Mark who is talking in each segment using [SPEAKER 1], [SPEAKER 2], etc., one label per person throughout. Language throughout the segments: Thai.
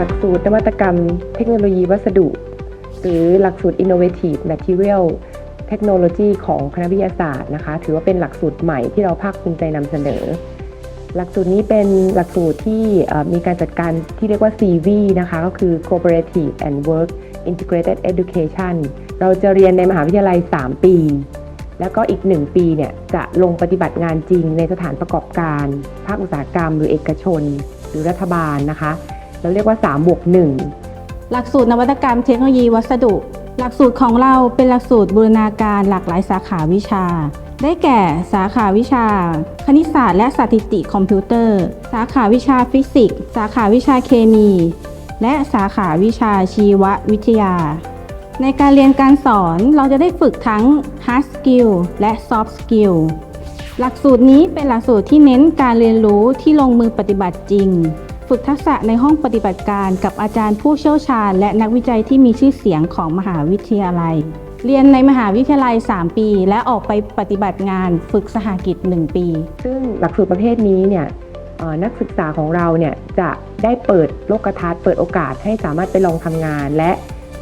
[SPEAKER 1] ลักสูตรนวัตกรรม เทคโนโลยีวัสดุ หรือหลักสูตร Innovative Material Technology ของคณะวิทยาศาสตร์นะคะ ถือว่าเป็นหลักสูตรใหม่ที่เราภาคภูมิใจนำเสนอ หลักสูตรนี้เป็นหลักสูตรที่มีการจัดการที่เรียกว่า CV นะคะ ก็คือ Cooperative and Work Integrated Education เราจะเรียนในมหาวิทยาลัย 3 ปี แล้วก็อีก 1 ปีเนี่ยจะลงปฏิบัติงานจริงในสถานประกอบการ ภาคอุตสาหกรรม หรือเอกชน หรือรัฐบาลนะคะ เราเรียกว่า3บวก1
[SPEAKER 2] หลักสูตรนวัตกรรมเทคโนโลยีวัสดุ หลักสูตรของเราเป็นหลักสูตรบูรณาการหลากหลายสาขาวิชา ได้แก่สาขาวิชา คณิตศาสตร์และสถิติคอมพิวเตอร์ สาขาวิชาฟิสิกส์ สาขาวิชาเคมี และสาขาวิชาชีววิทยา ในการเรียนการสอนเราจะได้ฝึกทั้ง hard skill และ soft skill หลักสูตรนี้เป็นหลักสูตรที่เน้นการเรียนรู้ที่ลงมือปฏิบัติจริง ฝึกทักษะในห้องปฏิบัติการกับอาจารย์ผู้เชี่ยวชาญ และนักวิจัยที่มีชื่อเสียงของมหาวิทยาลัย เรียนในมหาวิทยาลัย 3 ปี และออกไปปฏิบัติงานฝึกสหกิจ 1 ปี
[SPEAKER 1] ซึ่งหลักสูตรประเภทนี้เนี่ยนักศึกษาของเราเนี่ยจะได้เปิดโลกทัศน์เปิดโอกาสให้สามารถไปลองทำงาน และ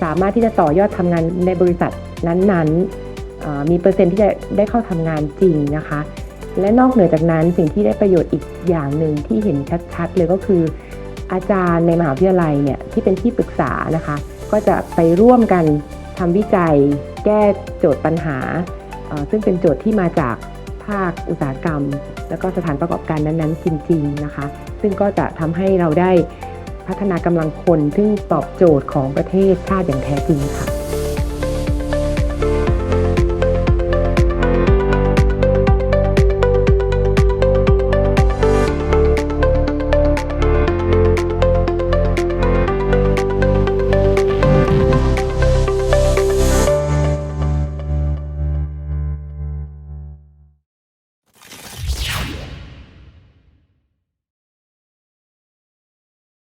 [SPEAKER 1] สามารถที่จะต่อยอดทำงานในบริษัทนั้นๆมีเปอร์เซ็นต์ที่จะได้เข้าทำงานจริงนะคะ และนอกเหนือจากนั้นสิ่งที่ได้ประโยชน์อีกอย่างหนึ่งที่เห็นชัดๆ เลยก็คือ อาจารย์ในมหาวิทยาลัยเนี่ยที่เป็นที่ปรึกษานะคะ ก็จะไปร่วมกันทำวิจัย แก้โจทย์ปัญหา ซึ่งเป็นโจทย์ที่มาจากภาคอุตสาหกรรม แล้วก็สถานประกอบการนั้นๆจริงๆนะคะ ซึ่งก็จะทำให้เราได้พัฒนากำลังคน ซึ่งตอบโจทย์ของประเทศชาติอย่างแท้จริงค่ะ